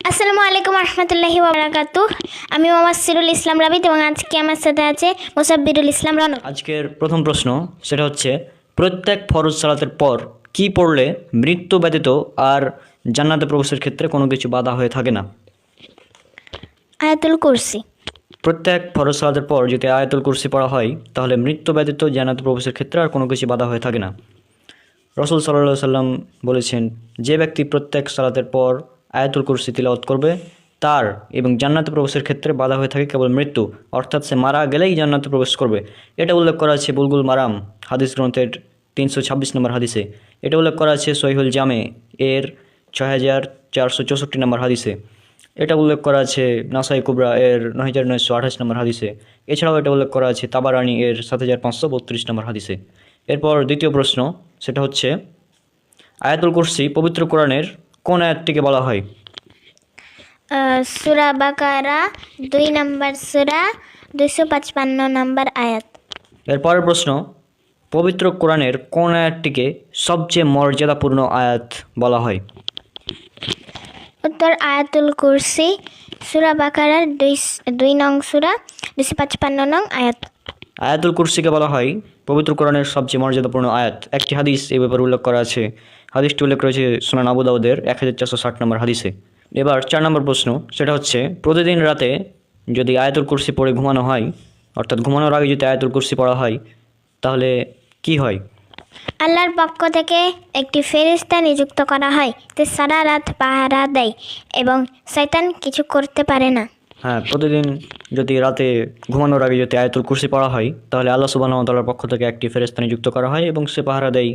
আসসালামু আলাইকুম রহমতুল্লাহি বারাকাতু। আমি মোহাম্মদ সিরুল ইসলাম রাবিত এবং আজকে আমার সাথে আছে মোসাব্বিরুল ইসলাম রনক আজকের প্রথম প্রশ্ন সেটা হচ্ছে প্রত্যেক ফরজ সালাতের পর কি পড়লে মৃত্যু ব্যতীত আর জান্নাতে প্রবেশের ক্ষেত্রে কোনো কিছু বাধা হয়ে থাকে না? আয়াতুল কুরসি। প্রত্যেক ফরজ সালাতের পর যদি আয়াতুল কুরসি পড়া হয় তাহলে মৃত্যু ব্যতীত জান্নাতে প্রবেশের ক্ষেত্রে আর কোনো কিছু বাধা হয়ে থাকে না। রসুল সাল্লাহ সাল্লাম বলেছেন যে ব্যক্তি প্রত্যেক সালাতের পর আয়াতুল কুরসি তিলাওয়াত করবে। তার এবং জান্নাতে প্রবেশের ক্ষেত্রে বাধা হয়ে থাকে কেবল মৃত্যু, অর্থাৎ সে মারা গেলেই জান্নাতে প্রবেশ করবে। এটা উল্লেখ করা আছে বুলগুল মারাম হাদিস গ্রন্থের তিনশো ছাব্বিশ নম্বর হাদিসে। এটা উল্লেখ করা আছে সহিহুল জামে এর ছয় হাজার চারশো চৌষট্টি নম্বর হাদিসে। এটা উল্লেখ করা আছে নাসাই কুবরা এর নয় হাজার নয়শো আঠাশ নম্বর হাদিসে। এছাড়াও এটা উল্লেখ করা আছে তাবারানি এর সাত হাজার পাঁচশো বত্রিশ নম্বর হাদিসে। এরপর দ্বিতীয় প্রশ্ন, সেটা হচ্ছে, আয়াতুল কুরসি পবিত্র কোরআনের কোন আয়াতটিকে বলা হয়? সুরা বাকারা দুই নম্বর সুরা দুইশো পাঁচপান্ন নম্বর আয়াত। এরপরের প্রশ্ন পবিত্র কোরআনের কোন আয়াতটিকে সবচেয়ে মর্যাদাপূর্ণ আয়াত বলা হয়? উত্তর আয়াতুল কুরসি সুরা বাকারার দুই দুই নং সুরা দুশো পাঁচপান্ন নং আয়াত। আয়াতুল কুরসিকে বলা হয় পবিত্র কোরআনের সবচেয়ে মর্যাদাপূর্ণ আয়াত। একটি হাদিস এই ব্যাপারে উল্লেখ করা আছে। হাদিসটি উল্লেখ রয়েছে সোনান আবু দাউদের এক হাজার চারশো ষাট নম্বর হাদিসে। এবার চার নম্বর প্রশ্ন, সেটা হচ্ছে, প্রতিদিন রাতে যদি আয়াতুল কুরসি পড়ে ঘুমানো হয়, অর্থাৎ ঘুমানোর আগে যদি আয়াতুল কুরসি পড়া হয়, তাহলে কি হয়? আল্লাহর পক্ষ থেকে একটি ফেরিস্তা নিযুক্ত করা হয় তে সারা রাত পাহারা দেয় এবং শয়তান কিছু করতে পারে না। হ্যাঁ প্রতিদিন যদি রাতে ঘুমানোর আগে যদি আয়াতুল কুরসি পড়া হয়, তাহলে আল্লাহ সুবাহ তাল্লার পক্ষ থেকে একটি ফেরেস্তা নিযুক্ত করা হয় এবং সে পাহারা দেয়।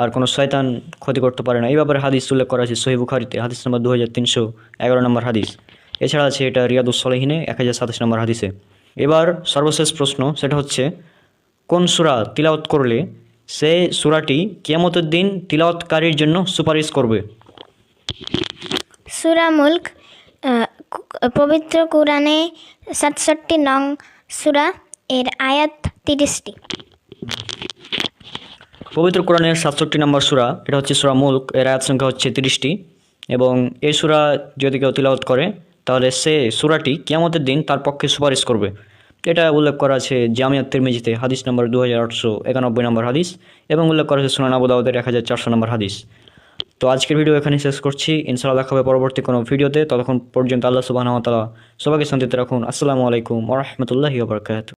আর কোনো শয়তান ক্ষতি করতে পারে না। এই ব্যাপারে হাদিস উল্লেখ করা আছে সহি বুখারিতে, হাদিস নম্বর দু হাজার তিনশো এগারো নম্বর হাদিস। এছাড়া আছে এটা রিয়াদুস সলেহিনে এক হাজার সাতাশ নম্বর হাদিসে। এবার সর্বশেষ প্রশ্ন, সেটা হচ্ছে, কোন সুরা তিলাওত করলে সে সুরাটি কিয়ামতের দিন তিলাওয়াতকারীর জন্য সুপারিশ করবে? সুরা মুল্ক পবিত্র কোরআনে সাতষট্টি নং সুরা এর আয়াত তিরিশটি। পবিত্র কোরআনের সাতষট্টি নম্বর সুরা, এটা হচ্ছে সুরা মুলক, এর আয়াত সংখ্যা হচ্ছে তিরিশটি। এবং এই সুরা যদি কেউ তিলাওয়াত করে, তাহলে সে সুরাটি কিয়ামতের দিন তার পক্ষে সুপারিশ করবে। এটা উল্লেখ করা আছে জামিয়াত তিরমিজিতে, হাদিস নম্বর দু হাজার আটশো একানব্বই নম্বর হাদিস, এবং উল্লেখ করা আছে সুনান আবু দাউদের এক হাজার চারশো নম্বর হাদিস। তো আজকের ভিডিও এখানে শেষ করছি। ইনশাআল্লাহ দেখা হবে পরবর্তী কোনো ভিডিওতে। ততক্ষণ পর্যন্ত আল্লাহ সুবাহ সবাইকে শান্তিতে রাখুন। আসসালামু আলাইকুম ওরহমতুল্লাহি ওবরকাত